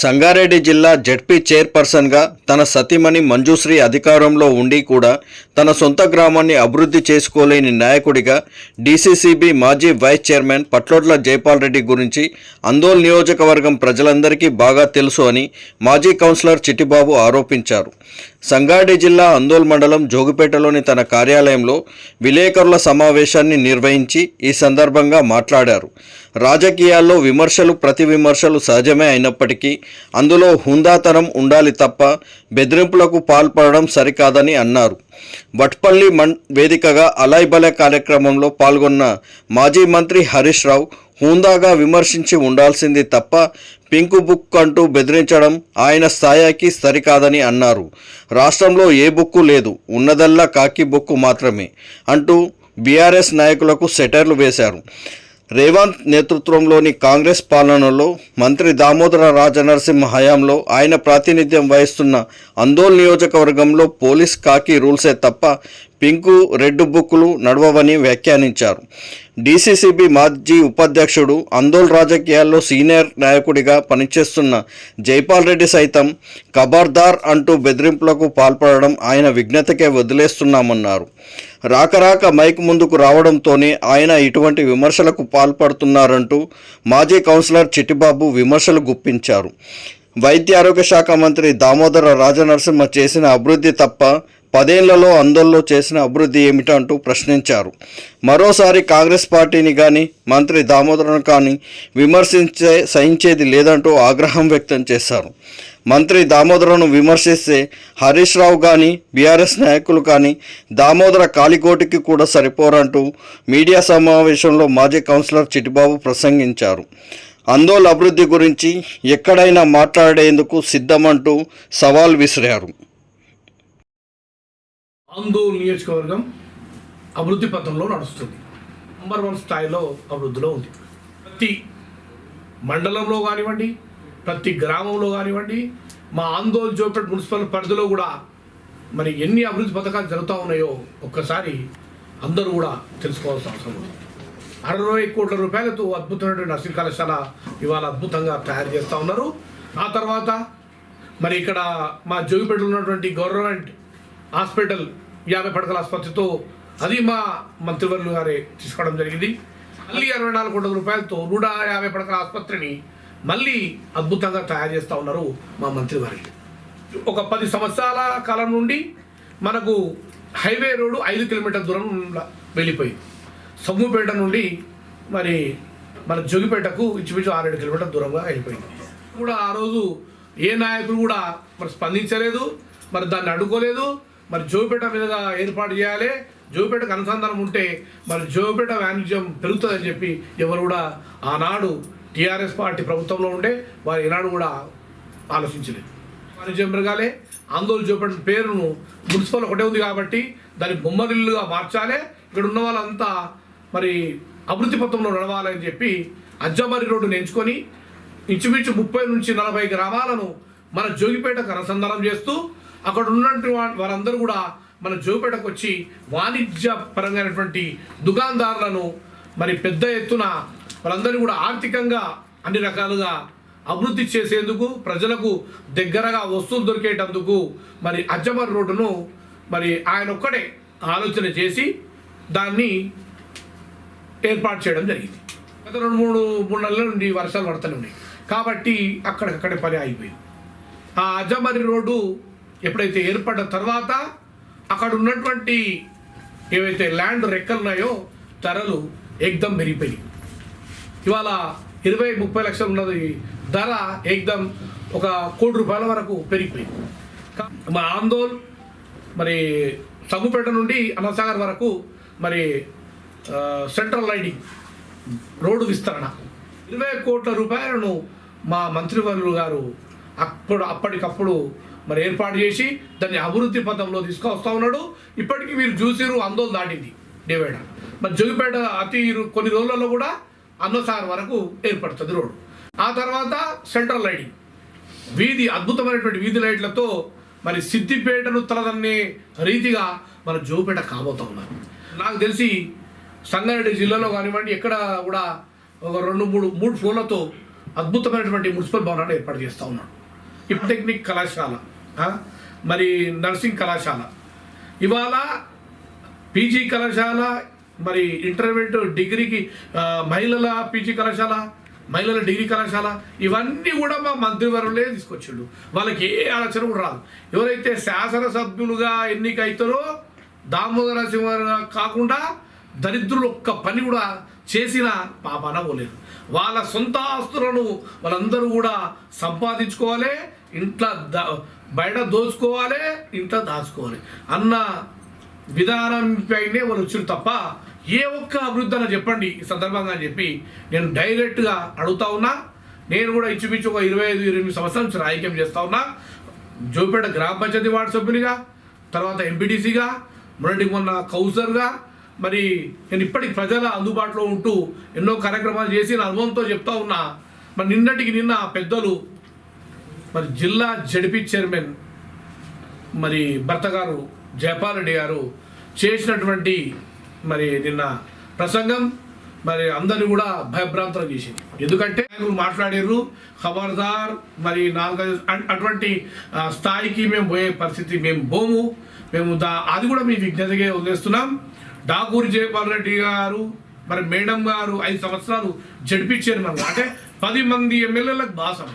సంగారెడ్డి జిల్లా జడ్పీ చైర్పర్సన్గా తన సతీమణి మంజుశ్రీ అధికారంలో ఉండి కూడా తన సొంత గ్రామాన్ని అభివృద్ధి చేసుకోలేని నాయకుడిగా డీసీసీబీ మాజీ వైస్ చైర్మన్ పట్లోట్ల జైపాల్ రెడ్డి గురించి అందోల్ నియోజకవర్గం ప్రజలందరికీ బాగా తెలుసు అని మాజీ కౌన్సిలర్ చిట్టిబాబు ఆరోపించారు. సంగారెడ్డి జిల్లా అందోల్ మండలం జోగిపేటలోని తన కార్యాలయంలో విలేకరుల సమావేశాన్ని నిర్వహించి ఈ సందర్భంగా మాట్లాడారు. రాజకీయాల్లో విమర్శలు ప్రతి విమర్శలు సహజమే అయినప్పటికీ అందులో హుందాతనం ఉండాలి తప్ప బెదిరింపులకు పాల్పడడం సరికాదని అన్నారు. వట్పల్లి మన్ వేదికగా అలాయ్బలే కార్యక్రమంలో పాల్గొన్న మాజీ మంత్రి హరీష్ రావు హుందాగా విమర్శించి ఉండాల్సింది తప్ప పింకు బుక్ అంటూ బెదిరించడం ఆయన స్థాయికి సరికాదని అన్నారు. రాష్ట్రంలో ఏ బుక్కు లేదు ఉన్నదల్లా కాకి బుక్కు మాత్రమే అంటూ బీఆర్ఎస్ నాయకులకు సెటర్లు వేశారు. రేవంత్ నేతృత్వంలోని కాంగ్రెస్ పాలనలో మంత్రి దామోదర రాజనరసింహ హయాంలో ఆయన ప్రాతినిధ్యం వహిస్తున్న అందోల్ నియోజకవర్గంలో పోలీస్ కాకి రూల్సే తప్ప పింకు రెడ్ బుక్కులు నడవవని వ్యాఖ్యానించారు. డీసీసీబీ మాజీ ఉపాధ్యక్షుడు అందోల్ రాజకీయాల్లో సీనియర్ నాయకుడిగా పనిచేస్తున్న జైపాల్ రెడ్డి సైతం ఖబర్దార్ అంటూ బెదిరింపులకు పాల్పడడం ఆయన విఘ్నతకే వదిలేస్తున్నామన్నారు. రాకరాక మైక్ ముందుకు రావడంతోనే ఆయన ఇటువంటి విమర్శలకు పాల్పడుతున్నారంటూ మాజీ కౌన్సిలర్ చిట్టిబాబు విమర్శలు గుప్పించారు. వైద్య ఆరోగ్య శాఖ మంత్రి దామోదర రాజనరసింహ చేసిన అభివృద్ధి తప్ప పదేళ్ళలో అందరిలో చేసిన అభివృద్ధి ఏమిటంటూ ప్రశ్నించారు. మరోసారి కాంగ్రెస్ పార్టీని కానీ మంత్రి దామోదరను కానీ విమర్శించే సహించేది లేదంటూ ఆగ్రహం వ్యక్తం చేశారు. మంత్రి దామోదరను విమర్శిస్తే హరీష్ రావు కానీ బీఆర్ఎస్ నాయకులు కానీ దామోదర కాలికోటికి కూడా సరిపోరంటూ మీడియా సమావేశంలో మాజీ కౌన్సిలర్ చిటిబాబు ప్రసంగించారు. అందోళ అభివృద్ధి గురించి ఎక్కడైనా మాట్లాడేందుకు సిద్ధమంటూ సవాల్ విసిరారు. ఆందోళన నియోజకవర్గం అభివృద్ధి పథంలో నడుస్తుంది. నంబర్ వన్ స్థాయిలో అభివృద్ధిలో ఉంది. ప్రతి మండలంలో కానివ్వండి ప్రతి గ్రామంలో కానివ్వండి మా ఆందోళన జోపేట మున్సిపల్ పరిధిలో కూడా మరి ఎన్ని అభివృద్ధి పథకాలు జరుగుతూ ఉన్నాయో ఒక్కసారి అందరూ కూడా తెలుసుకోవాల్సిన అవసరం ఉంది. అరవై కోట్ల రూపాయలతో అద్భుతమైనటువంటి నర్సింగ్ కళాశాల ఇవాళ అద్భుతంగా తయారు చేస్తూ ఉన్నారు. ఆ తర్వాత మరి ఇక్కడ మా జోగిపేటలో ఉన్నటువంటి గవర్నమెంట్ హాస్పిటల్ యాభై పడకల ఆసుపత్రితో అది మా మంత్రివర్యులు గారే తీసుకోవడం జరిగింది. మళ్ళీ అరవై నాలుగు కోట్ల రూపాయలతో నూట యాభై పడకల ఆసుపత్రిని మళ్ళీ అద్భుతంగా తయారు చేస్తూ ఉన్నారు మా మంత్రివారి ఒక పది సంవత్సరాల కాలం నుండి మనకు హైవే రోడ్డు ఐదు కిలోమీటర్ల దూరం వెళ్ళిపోయింది. సమ్ముపేట నుండి మరి మన జోగిపేటకు ఇంచుమించు ఆరేడు కిలోమీటర్ల దూరంగా వెళ్ళిపోయింది. కూడా ఆ రోజు ఏ నాయకుడు కూడా మరి స్పందించలేదు మరి దాన్ని అడ్డుకోలేదు మరి జోపేట మీదుగా ఏర్పాటు చేయాలి. జోపేటకు అనుసంధానం ఉంటే మరి జోపేట వాణిజ్యం పెరుగుతుందని చెప్పి ఎవరు కూడా ఆనాడు టీఆర్ఎస్ పార్టీ ప్రభుత్వంలో ఉండే వారు ఈనాడు కూడా ఆలోచించలేదు. వాణిజ్యం పెరగాలి. ఆందోళన జోపేట పేరును మున్సిపల్ ఒకటే ఉంది కాబట్టి దాన్ని బొమ్మరిల్లుగా మార్చాలి. ఇక్కడ ఉన్న వాళ్ళంతా మరి అభివృద్ధి పథంలో నడవాలని చెప్పి అజ్జమరి రోడ్డును ఎంచుకొని ఇంచుమించు ముప్పై నుంచి నలభై గ్రామాలను మన జోగిపేటకు అనుసంధానం చేస్తూ అక్కడ ఉన్నటువంటి వారందరూ కూడా మన జోపేటకు వచ్చి వాణిజ్య పరంగానటువంటి దుకాణదారులను మరి పెద్ద ఎత్తున వాళ్ళందరూ కూడా ఆర్థికంగా అన్ని రకాలుగా అభివృద్ధి చేసేందుకు ప్రజలకు దగ్గరగా వస్తువులు దొరికేటందుకు మరి అజ్జమర్ రోడ్డును మరి ఆయన ఒక్కడే ఆలోచన చేసి దాన్ని ఏర్పాటు చేయడం జరిగింది. గత రెండు మూడు మూడు నెలల నుండి వర్షాలు పడుతూనే ఉన్నాయి. కాబట్టి అక్కడికక్కడే పని అయిపోయింది ఆ అజమరి రోడ్డు ఎప్పుడైతే ఏర్పడ్డ తర్వాత అక్కడ ఉన్నటువంటి ఏవైతే ల్యాండ్ రెక్కలున్నాయో ధరలు ఏకదం పెరిగిపోయి ఇవాళ ఇరవై ముప్పై లక్షలు ఉన్నది ధర ఏకదం ఒక కోటి రూపాయల వరకు పెరిగిపోయింది. మా ఆందోళన్ మరి సగ్గుపేట నుండి అన్నసాగర్ వరకు మరి సెంట్రల్ లైటింగ్ రోడ్డు విస్తరణ. ఇరవై కోట్ల రూపాయలను మా మంత్రివర్యులు గారు అప్పుడు అప్పటికప్పుడు మరి ఏర్పాటు చేసి దాన్ని అభివృద్ధి పథంలో తీసుకొస్తా ఉన్నాడు. ఇప్పటికీ మీరు చూసిరు ఆందోళన దాటింది డేవేడ మరి జోగిపేట అతి కొన్ని రోజులలో కూడా అన్నసార్ వరకు ఏర్పడుతుంది రోడ్డు. ఆ తర్వాత సెంట్రల్ లైటింగ్. వీధి అద్భుతమైనటువంటి వీధి లైట్లతో మరి సిద్దిపేటను తలదన్నే రీతిగా మన జోపేట కాబోతా ఉన్నారు. నాకు తెలిసి సంగారెడ్డి జిల్లాలో కానివ్వండి ఎక్కడ కూడా ఒక రెండు మూడు మూడు ఫ్లోర్లతో అద్భుతమైనటువంటి మున్సిపల్ భవనాన్ని ఏర్పాటు చేస్తూ ఉన్నాడు. టెక్నిక్ కళాశాల. మరి నర్సింగ్ కళాశాల. ఇవాళ పీజీ కళాశాల మరి ఇంటర్మీడియట్ డిగ్రీకి మహిళల పీజీ కళాశాల మహిళల డిగ్రీ కళాశాల ఇవన్నీ కూడా మా మంత్రివర్యులే తీసుకొచ్చిండు. వాళ్ళకి ఏ ఆలోచన కూడా రాదు. ఎవరైతే శాసనసభ్యులుగా ఎన్నికైతారో దామోదర సింహ కాకుండా దరిద్రులు ఒక్క పని కూడా చేసిన పాపాన పోలేదు. వాళ్ళ సొంత ఆస్తులను వాళ్ళందరూ కూడా సంపాదించుకోవాలి ఇంట్లో ద బయట దోచుకోవాలి ఇంట్లో దాచుకోవాలి. అన్న విధానంపైనే వాళ్ళు వచ్చారు తప్ప ఏ ఒక్క అభివృద్ధి అని చెప్పండి. ఈ సందర్భంగా అని చెప్పి నేను డైరెక్ట్గా అడుగుతా ఉన్నా. నేను కూడా ఇంచుమించు ఒక ఇరవై ఐదు ఇరవై ఎనిమిది సంవత్సరాల నుంచి రాజకీయం చేస్తా ఉన్నా. జోపేట గ్రామ పంచాయతీ వార్డు సభ్యునిగా తర్వాత ఎంపీటీసీగా మొన్నటికి మొన్న కౌన్సిలర్గా మరి నేను ఇప్పటికి ప్రజల అందుబాటులో ఉంటూ ఎన్నో కార్యక్రమాలు చేసి నా అనుభవంతో చెప్తా ఉన్నా మరి నిన్నటికి నిన్న పెద్దలు మరి జిల్లా జడిపి చైర్మన్ మరి భర్త గారు జయపాల్ రెడ్డి గారు చేసినటువంటి మరి నిన్న ప్రసంగం మరి అందరిని కూడా భయభ్రాంతులు చేసింది. ఎందుకంటే మాట్లాడారు ఖబర్దార్ మరి నాలుగైదు అటువంటి స్థాయికి మేము పోయే పరిస్థితి మేము పోము మేము దా అది కూడా మీ విజ్ఞతగా వదిలేస్తున్నాం. డాకూరి జయపాల్ రెడ్డి గారు మరి మేడం గారు ఐదు సంవత్సరాలు జడ్పీ చైర్మన్ అంటే పది మంది ఎమ్మెల్యేలకు బాసం.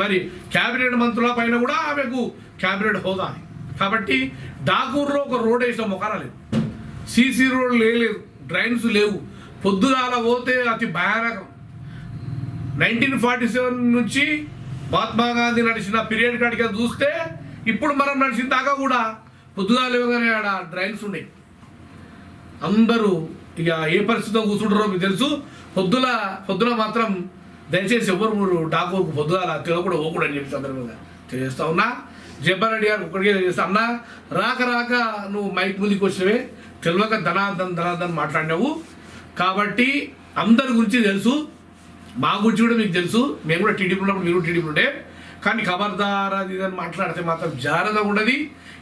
మరి క్యాబినెట్ మంత్రుల పైన కూడా ఆమెకు క్యాబినెట్ హోదా. కాబట్టి డాకూర్లో ఒక రోడ్ వేసిన మొకాన లేదు. సీసీ రోడ్ లేలేదు డ్రైన్స్ లేవు. పొద్దుగాల పోతే అతి భయానకం. నైన్టీన్ ఫార్టీ సెవెన్ నుంచి మహాత్మా గాంధీ నడిచిన పీరియడ్ కాడికి చూస్తే ఇప్పుడు మనం నడిచిన దాకా కూడా పొద్దుగాల లేవగానే ఆడ డ్రైన్స్ ఉన్నాయి. అందరూ ఇక ఏ పరిస్థితిలో కూర్చుంటారో మీకు తెలుసు. పొద్దుల పొద్దున మాత్రం దయచేసి ఎవరు మీరు డాకూర్కు పొద్దుగాల తెలియకూడదు పోకూడదు అని చెప్పి సందర్భంగా తెలియజేస్తా ఉన్నా. జబ్బార్ రెడ్డి గారు ఒక్కడికే తెలియజేస్తా అన్నా రాక రాక నువ్వు మైక్ ముందుకు వచ్చినవే. తెలియక ధనార్దన్ ధనార్దన్ మాట్లాడినావు. కాబట్టి అందరి గురించి తెలుసు. మా గురించి కూడా మీకు తెలుసు. మేము కూడా టీడీపీ ఉన్నప్పుడు మీరు టీడీపీ ఉండే. కానీ ఖబర్దార్ అది ఇది అని మాట్లాడితే మాత్రం జాగ్రత్తగా ఉండదు.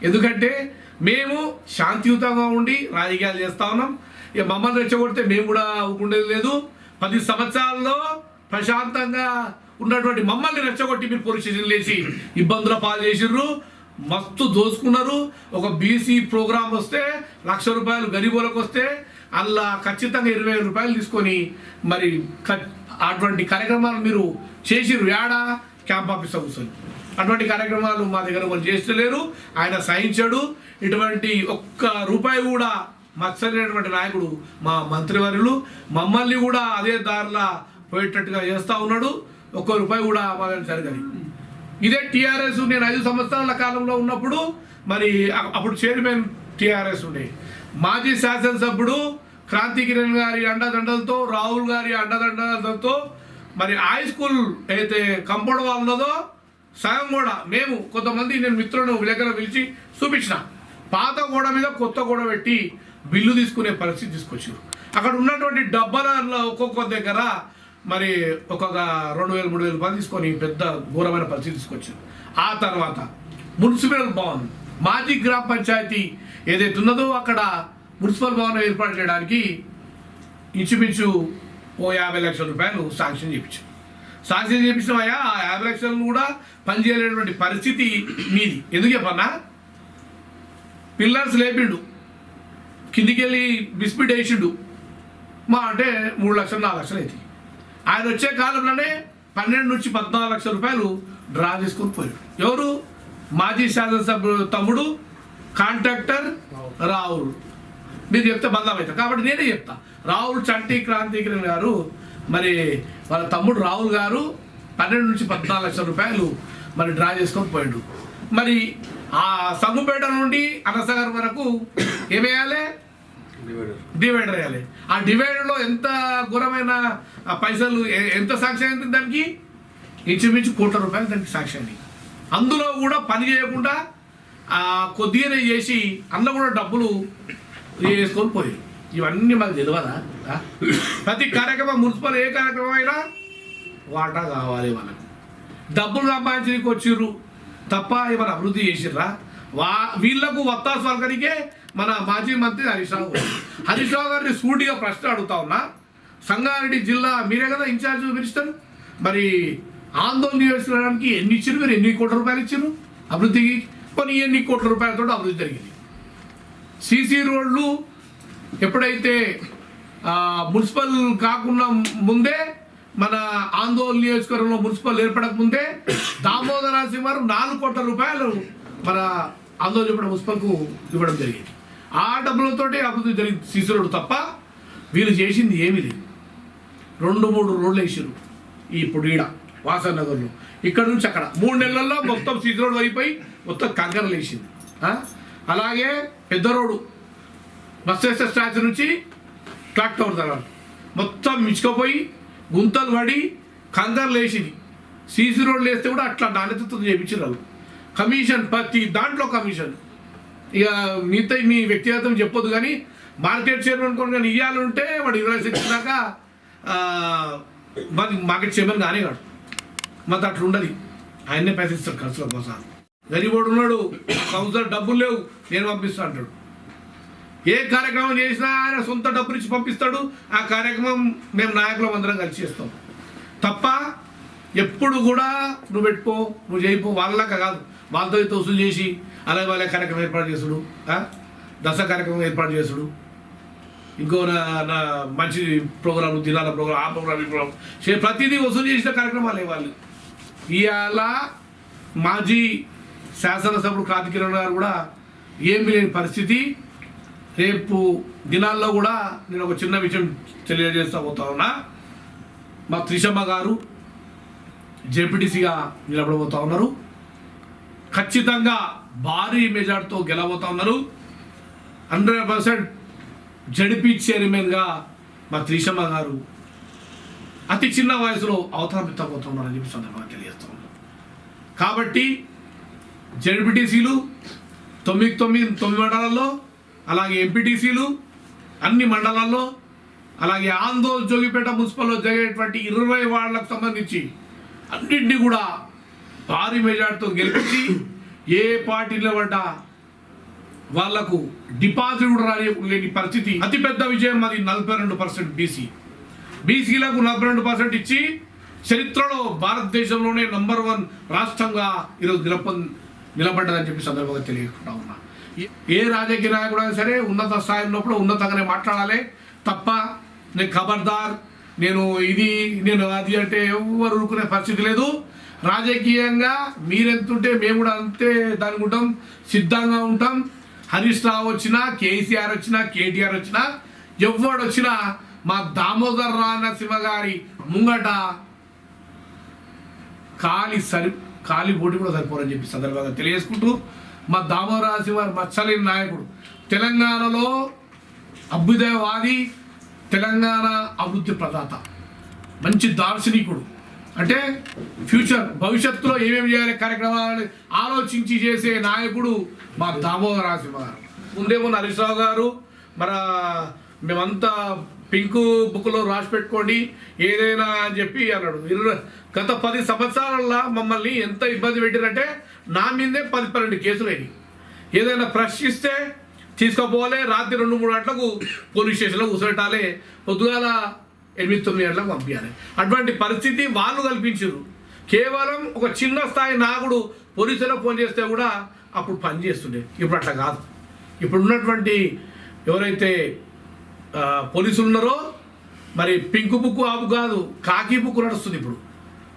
ఎందుకంటే మేము శాంతియుతంగా ఉండి రాజకీయాలు చేస్తా ఉన్నాం. ఇక మమ్మల్ని రెచ్చగొడితే మేము కూడా ఉండేది లేదు. పది సంవత్సరాల్లో ప్రశాంతంగా ఉన్నటువంటి మమ్మల్ని రెచ్చగొట్టి మీరు పోలీస్ స్టేషన్ లేచి ఇబ్బందుల పాలు చేసిర్రు. మస్తు దోసుకున్నారు. ఒక బీసీ ప్రోగ్రామ్ వస్తే లక్ష రూపాయలు గరీబులకు వస్తే అలా ఖచ్చితంగా ఇరవై రూపాయలు తీసుకొని మరి క- అటువంటి కార్యక్రమాలు మీరు చేసిర్రు. ఏడా క్యాంప్ ఆఫీస్ కూర్చొని. అటువంటి కార్యక్రమాలు మా దగ్గర వాళ్ళు చేస్తలేరు. ఆయన సహించాడు. ఇటువంటి ఒక్క రూపాయి కూడా మత్సరైనటువంటి నాయకుడు మా మంత్రివర్యులు. మమ్మల్ని కూడా అదే దారిలో పోయేటట్టుగా చేస్తూ ఉన్నాడు. ఒక్క రూపాయి కూడా మా దగ్గర జరగదు ఇదే టీఆర్ఎస్ నేను ఐదు సంవత్సరాల కాలంలో ఉన్నప్పుడు మరి అప్పుడు చైర్మన్ టీఆర్ఎస్ ఉండే. మాజీ శాసనసభ్యుడు క్రాంతి కిరణ్ గారి అండదండలతో రాహుల్ గారి అండదండలతో మరి హై స్కూల్ అయితే కంపౌండ్ వాల్ ఉన్నదో సగం కూడా మేము కొంతమంది నేను మిత్రులను విలేకరులు పిలిచి చూపించిన. పాత గోడ మీద కొత్త గోడ పెట్టి బిల్లు తీసుకునే పరిస్థితి తీసుకొచ్చారు. అక్కడ ఉన్నటువంటి డబ్బాలలో ఒక్కొక్క దగ్గర మరి ఒక్కొక్క రెండు వేలు మూడు వేలు రూపాయలు తీసుకొని పెద్ద ఘోరమైన పరిస్థితి తీసుకొచ్చారు. ఆ తర్వాత మున్సిపల్ భవన్ మాజీ గ్రామ పంచాయతీ ఏదైతే ఉన్నదో అక్కడ మున్సిపల్ భవనం ఏర్పాటు చేయడానికి ఇంచుమించు ఓ యాభై లక్షల రూపాయలు శాంక్షన్ చేయించాం. శాంక్షన్ చేయించినామయ్యా ఆ యాభై లక్షలను కూడా పనిచేయలేటువంటి పరిస్థితి మీది. ఎందుకు చెప్పన్నా? పిల్లర్స్ లేపిండు. కిందికి వెళ్ళి బిస్పిట్ వేసిండు. మా అంటే మూడు లక్షలు నాలుగు లక్షలు అవుతాయి ఆయన వచ్చే కాలంలోనే పన్నెండు నుంచి పద్నాలుగు లక్షల రూపాయలు డ్రా చేసుకొని పోయాడు. ఎవరు? మాజీ శాసనసభ్యుడు తమ్ముడు కాంట్రాక్టర్ రావు మీరు చెప్తే బంధం అవుతారు కాబట్టి నేనే చెప్తా. రాహుల్ చంటి క్రాంతికిరణ్ గారు మరి వాళ్ళ తమ్ముడు రాహుల్ గారు పన్నెండు నుంచి పద్నాలుగు లక్షల రూపాయలు మరి డ్రా చేసుకొని పోయాడు. మరి ఆ సంగుపేట నుండి అనసాగర్ వరకు ఏమేయాలి డివైడర్ వేయాలి. ఆ డివైడర్లో ఎంత ఘోరమైన పైసలు ఎంత సాక్ష్యం అయింది దానికి? ఇంచుమించు కోట్ల రూపాయలు దానికి సాక్ష్యం అందులో కూడా పని చేయకుండా కొద్దిగానే చేసి అందులో కూడా డబ్బులు వేసుకొని పోయారు ఇవన్నీ మాకు తెలియదా ప్రతి కార్యక్రమం మున్సిపల్ ఏ కార్యక్రమం అయినా వాటా కావాలి మనకు. డబ్బులు సంపాదించడానికి వచ్చిర్రు. తప్ప ఏమైనా అభివృద్ధి చేసిర్రా? వా వీళ్ళకు వత్తాసు వర్గానికే మన మాజీ మంత్రి హరీష్ రావు హరీష్ రావు గారిని సూటిగా ప్రశ్న అడుగుతా ఉన్నా. సంగారెడ్డి జిల్లా మీరే కదా ఇన్ఛార్జ్ మినిస్టర్. మరి ఆందోళన నియోజకవర్గానికి ఎన్ని ఇచ్చారు మీరు ఎన్ని కోట్ల రూపాయలు ఇచ్చారు అభివృద్ధికి కొన్ని ఎన్ని కోట్ల రూపాయలతో అభివృద్ధి జరిగింది. సీసీ రోడ్లు ఎప్పుడైతే మున్సిపల్ కాకుండా ముందే మన ఆందోళన నియోజకవర్గంలో మున్సిపల్ ఏర్పడక ముందే దామోదర వారు నాలుగు కోట్ల రూపాయలు మన ఆందోళన చెప్పడం మున్సిపల్కు ఇవ్వడం జరిగింది. ఆ డబ్బులతోటి అభివృద్ధి జరిగింది. సీసీ రోడ్డు తప్ప వీళ్ళు చేసింది ఏమీ లేదు. రెండు మూడు రోడ్లు వేసారు ఇప్పుడు ఈడ వాసన్ నగర్లో. ఇక్కడ నుంచి అక్కడ. మూడు నెలల్లో మొత్తం సీసీ రోడ్ అయిపోయి మొత్తం కంకరలు వేసింది అలాగే పెద్ద రోడ్డు. బస్ స్టాచ్యూ నుంచి క్లాక్ టవర్ దగ్గర మొత్తం మించుకపోయి గుంతలు పడి కందర్లు వేసింది. సీసీ రోడ్లు వేస్తే కూడా అట్లా నాణ్యతతో చేయించారు వాళ్ళు. కమిషన్ ప్రతి దాంట్లో కమిషన్. ఇక మిగతా మీ వ్యక్తిగతం చెప్పొద్దు కానీ మార్కెట్ చైర్మన్ కొన్ని కానీ ఇవ్వాలంటే వాడు ఇరవై లక్షలు దాకా మరి మార్కెట్ చైర్మన్ కానీ కాడు. మరి అట్లా ఉండదు. ఆయన్నే పైసలు ఇస్తాడు ఖర్చుల కోసం. గరీబోడు ఉన్నాడు సంవత్సరం డబ్బులు లేవు నేను పంపిస్తా అంటాడు. ఏ కార్యక్రమం చేసినా ఆయన సొంత డబ్బులు ఇచ్చి పంపిస్తాడు. ఆ కార్యక్రమం మేము నాయకులం అందరం కలిసి చేస్తాం. తప్ప ఎప్పుడు కూడా నువ్వు పెట్టుకో నువ్వు చేయిపో వాళ్ళక కాదు. వాళ్ళతో అయితే వసూలు చేసి అలాగే వాళ్ళ కార్యక్రమం ఏర్పాటు చేసుడు దసరా కార్యక్రమం ఏర్పాటు చేసుడు. ఇంకో నా మంచి ప్రోగ్రాం దినాల ప్రోగ్రాం ఆ ప్రోగ్రాం ఈ ప్రోగ్రాం. ప్రతిదీ వసూలు చేసిన కార్యక్రమాలే వాళ్ళు? ఇవాళ మాజీ శాసనసభ్యుడు కార్తికేయన్ గారు కూడా ఏమి లేని పరిస్థితి. రేపు దినాల్లో కూడా నేను ఒక చిన్న విషయం తెలియజేస్తా పోతా ఉన్నా. మా త్రిషమ్మ గారు జేపీటీసీగా నిలబడబోతా ఉన్నారు. ఖచ్చితంగా భారీ మెజార్టీతో గెలబోతా ఉన్నారు. హండ్రెడ్ పర్సెంట్ జడిపి చైర్మన్గా మా త్రిషమ్మ గారు అతి చిన్న వయసులో అవతరమిత్తబోతున్నారని చెప్పి సందర్భంగా తెలియజేస్తా కాబట్టి జడ్పీటీసీలు తొమ్మిది తొమ్మిది తొమ్మిది మండలాల్లో అలాగే ఎంపీటీసీలు అన్ని మండలాల్లో అలాగే ఆందోళన జోగిపేట మున్సిపల్లో జరిగేటువంటి ఇరవై వార్డులకు సంబంధించి అన్నింటినీ కూడా భారీ మెజార్టీతో గెలిపించి ఏ పార్టీలో పడ్డా వాళ్ళకు డిపాజిట్ కూడా రాని లేని పరిస్థితి. అతిపెద్ద విజయం అది నలభై రెండు పర్సెంట్ బీసీ. బీసీలకు నలభై రెండు పర్సెంట్ ఇచ్చి చరిత్రలో భారతదేశంలోనే నంబర్ వన్ రాష్ట్రంగా ఈరోజు నిలప నిలబడ్డదని చెప్పి సందర్భంగా తెలియకుండా ఉన్నా. ఏ- ఏ రాజకీయ నాయకుడు అయినా సరే ఉన్నత స్థాయి ఉన్నప్పుడు ఉన్నతంగానే మాట్లాడాలి. తప్ప నేను ఖబర్దార్ నేను ఇది నేను అది అంటే ఎవరు ఊరుకునే పరిస్థితి లేదు. రాజకీయంగా మీరెంతుంటే మేము కూడా అంతే దానికి ఉంటాం సిద్ధంగా ఉంటాం. హరీష్ రావు వచ్చినా కేసీఆర్ వచ్చినా కేటీఆర్ వచ్చినా ఎవడు వచ్చినా మా దామోదర్ రానసింహ గారి ముంగట కాలి సరి కాలి బోటి కూడా సరిపోరని చెప్పి సందర్భంగా తెలియజేసుకుంటూ మా దామోదర్ వారి మచ్చలేని నాయకుడు. తెలంగాణలో అభ్యుదయవాది తెలంగాణ అభివృద్ధి ప్రదాత. మంచి దార్శనికుడు. అంటే ఫ్యూచర్ భవిష్యత్తులో ఏమేమి చేయాలి కార్యక్రమాలని ఆలోచించి చేసే నాయకుడు మా దామోదరాజు గారు ముందేమో హరీష్రావు గారు మన మేమంతా పింక్ బుక్లో రాసి పెట్టుకోండి ఏదైనా అని చెప్పి అన్నాడు. గత పది సంవత్సరాల మమ్మల్ని ఎంత ఇబ్బంది పెట్టారంటే నా మీదే పది పన్నెండు కేసులు అయినాయి. ఏదైనా ప్రశ్నిస్తే తీసుకుపోవాలి రాత్రి రెండు మూడు గంటలకు పోలీస్ స్టేషన్లో కూర్చోబెట్టాలి పొద్దుగాల ఎనిమిది తొమ్మిది గంటలకు పంపించాలి. అటువంటి పరిస్థితి వాళ్ళు కల్పించారు. కేవలం ఒక చిన్న స్థాయి నాగుడు పోలీసులకు ఫోన్ చేస్తే కూడా అప్పుడు పని చేస్తుండే. ఇప్పుడు అట్లా కాదు. ఇప్పుడు ఉన్నటువంటి ఎవరైతే పోలీసులు ఉన్నారో మరి పింక్ బుక్ ఆపు కాదు కాకి బుక్ నడుస్తుంది ఇప్పుడు.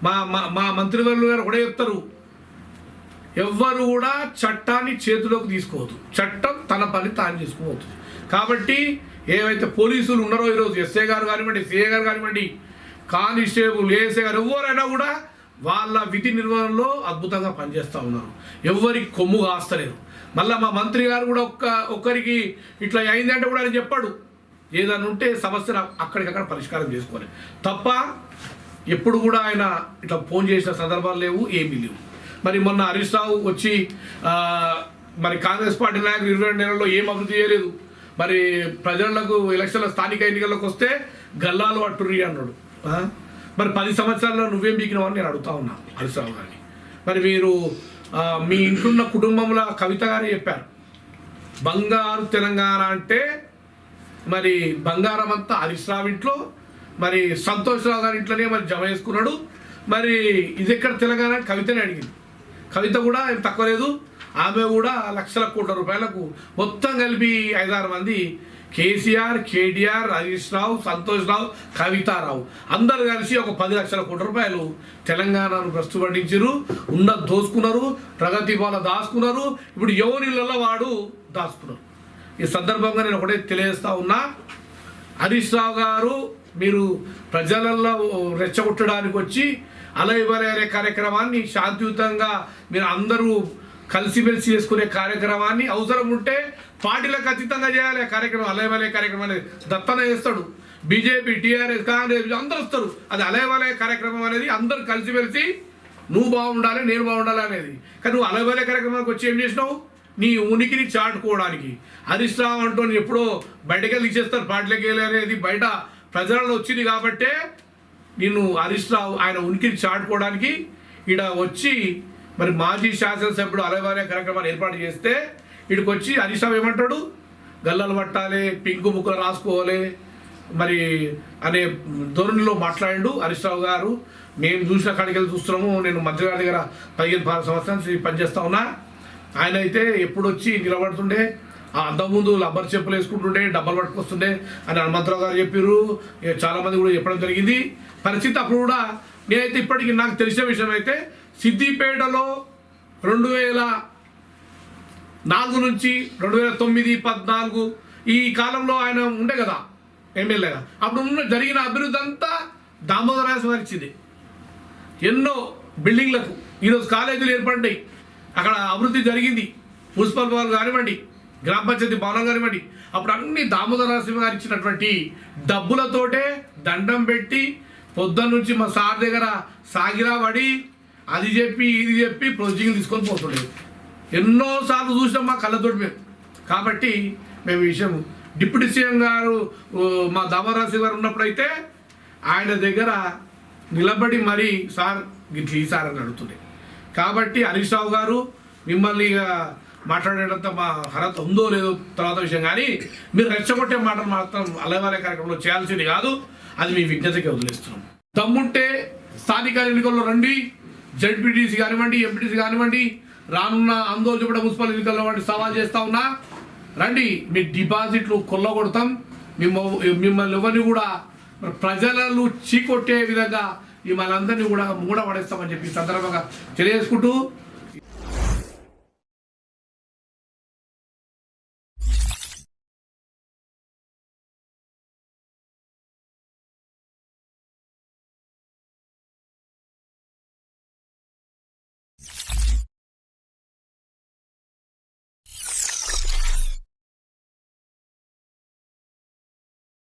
మా మా మా మంత్రివర్యులు గారు కూడా చెప్తారు. ఎవ్వరు కూడా చట్టాన్ని చేతిలోకి తీసుకోవద్దు. చట్టం తన పని తాను చేసుకోవద్దు. కాబట్టి ఏవైతే పోలీసులు ఉన్నారో ఈరోజు ఎస్ఏ గారు కానివ్వండి సిఏ గారు కానివ్వండి కానిస్టేబుల్ ఏఎస్ఏ గారు ఎవరైనా కూడా వాళ్ళ విధి నిర్వహణలో అద్భుతంగా పనిచేస్తూ ఉన్నారు. ఎవరికి కొమ్ము కాస్తలేరు మళ్ళీ మా మంత్రి గారు కూడా ఒక్క ఒక్కరికి ఇట్లా అయిందంటే కూడా ఆయన చెప్పాడు. ఏదైనా ఉంటే సమస్యను అక్కడికక్కడ పరిష్కారం చేసుకోవాలి. తప్ప ఎప్పుడు కూడా ఆయన ఇట్లా ఫోన్ చేసిన సందర్భాలు లేవు ఏమీ లేవు. మరి మొన్న హరీష్ రావు వచ్చి మరి కాంగ్రెస్ పార్టీ నాయకులు ఇరవై రెండు నెలల్లో ఏం అభివృద్ధి చేయలేదు. మరి ప్రజలకు ఎలక్షన్ల స్థానిక ఎన్నికలకు వస్తే గల్లాలు అట్టుర్రి అన్నాడు. మరి పది సంవత్సరాల్లో నువ్వేం బీకినావు అని నేను అడుగుతా ఉన్నా హరీష్ రావు గారిని. మరి మీరు మీ ఇంట్లో కుటుంబంలో కవిత గారు చెప్పారు. బంగారు తెలంగాణ అంటే మరి బంగారం అంతా హరీష్ రావు ఇంట్లో మరి సంతోష్ రావు గారి ఇంట్లోనే మరి జమ చేసుకున్నాడు. మరి ఇది ఎక్కడ తెలంగాణ కవితనే అడిగింది. కవిత కూడా ఏం తక్కువ లేదు. ఆమె కూడా లక్షల కోట్ల రూపాయలకు మొత్తం కలిపి ఐదారు మంది కేసీఆర్ కేటీఆర్ హరీష్ రావు సంతోష్ రావు కవితారావు. అందరు కలిసి ఒక పది లక్షల కోట్ల రూపాయలు తెలంగాణను ప్రస్తుపడించారు ఉన్న దోసుకున్నారు ప్రగతి వాళ్ళ దాచుకున్నారు ఇప్పుడు ఎవరిళ్ళల్లో వాడు దాచుకున్నారు ఈ సందర్భంగా నేను ఒకటే తెలియజేస్తా ఉన్నా. హరీష్ రావు గారు మీరు ప్రజలలో రెచ్చగొట్టడానికి వచ్చి అలా ఇవ్వలేరే కార్యక్రమాన్ని శాంతియుతంగా మీరు అందరూ కలిసిమెలిసి చేసుకునే కార్యక్రమాన్ని అవసరం ఉంటే పార్టీలకు ఖచ్చితంగా చేయాలి ఆ కార్యక్రమం. అలయవలయ కార్యక్రమం అనేది దత్తన చేస్తాడు. బీజేపీ టీఆర్ఎస్ కాంగ్రెస్ అందరూ వస్తారు. అది అలయవలయ కార్యక్రమం అనేది అందరూ కలిసిమెలిసి నువ్వు బాగుండాలి నేను బాగుండాలి అనేది. కానీ నువ్వు అలయవలయ కార్యక్రమానికి వచ్చి ఏం చేసినావు? నీ ఉనికిని చాటుకోవడానికి. హరీష్ రావు అంటూ ఎప్పుడో బయటకెళ్ళి తీసేస్తారు. పార్టీలకు వెళ్ళి అనేది బయట ప్రజలలో వచ్చింది కాబట్టే నిన్ను హరీష్ రావు ఆయన ఉనికిని చాటుకోవడానికి. ఈడ వచ్చి మరి మాజీ శాసనసభ్యుడు అలవారే కార్యక్రమాన్ని ఏర్పాటు చేస్తే ఇక్కడికి వచ్చి హరీష్ రావు ఏమంటాడు? గల్లలు పట్టాలి పింకు ముక్కలు రాసుకోవాలి మరి అనే ధోరణిలో మాట్లాడు హరీష్ రావు గారు. మేము చూసిన కాడికి వెళ్ళి చూస్తున్నాము నేను మంత్రి గారి దగ్గర పదిహేను పది సంవత్సరాలు పనిచేస్తా ఉన్నా. ఆయన అయితే ఎప్పుడు వచ్చి నిలబడుతుండే అంతకుముందు లబ్బర్ చెప్పులు వేసుకుంటుండే డబ్బలు పట్టుకొస్తుండే అని హనుమంతరావు గారు చెప్పారు చాలామంది చాలా మంది కూడా చెప్పడం జరిగింది. పరిస్థితి అప్పుడు కూడా నేనైతే ఇప్పటికీ నాకు తెలిసిన విషయం అయితే సిద్దిపేటలో రెండు వేల నాలుగు నుంచి రెండు వేల తొమ్మిది పద్నాలుగు ఈ కాలంలో ఆయన ఉండే కదా ఎమ్మెల్యేగా అప్పుడు ఉన్న జరిగిన అభివృద్ధి అంతా దామోదరాశ ఇచ్చింది ఎన్నో బిల్డింగ్లకు ఈరోజు కాలేజీలు ఏర్పడ్డాయి. అక్కడ అభివృద్ధి జరిగింది. మున్సిపల్ వాళ్ళు కానివ్వండి గ్రామ పంచాయతీ భవనం కానివ్వండి అప్పుడు అన్ని దామోదర నరసింహ గారు ఇచ్చినటువంటి డబ్బులతోటే దండం పెట్టి పొద్దున్న నుంచి మా సార్ దగ్గర సాగిరా పడి అది చెప్పి ఇది చెప్పి ప్రొసీజింగ్ తీసుకొని పోతుండేది ఎన్నోసార్లు చూసినాం మా కళ్ళతోటి మేము. కాబట్టి మేము విషయం డిప్యూటీ సీఎం గారు మా దామరాశి గారు ఉన్నప్పుడైతే ఆయన దగ్గర నిలబడి మరి సార్ గిట్ల ఈ సార్ అని అడుగుతుండే. కాబట్టి హరీష్ రావు గారు మిమ్మల్ని ఇక మాట్లాడేటంత మా అర్హత ఉందో లేదో తర్వాత విషయం కానీ మీరు రెచ్చగొట్టే మాటలు మాత్రం అలవాలే కార్యక్రమంలో చేయాల్సింది కాదు. అది మీ విజ్ఞతకి వదిలేస్తున్నాం. దమ్ముంటే స్థానిక ఎన్నికల్లో రండి జడ్పీటీసీ కానివ్వండి ఎంపీటీసీ కానివ్వండి రానున్న ఆందోళన చూపడ మున్సిపల్ ఎన్నికల్లో వంటి సవాల్ చేస్తా ఉన్నా రండి మీ డిపాజిట్లు కొల్లగొడతాం. మిమ్మల్ని ఎవరిని కూడా ప్రజలను చీకొట్టే విధంగా మిమ్మల్ని అందరినీ కూడా మూడ పడేస్తామని చెప్పి సందర్భంగా తెలియజేసుకుంటూ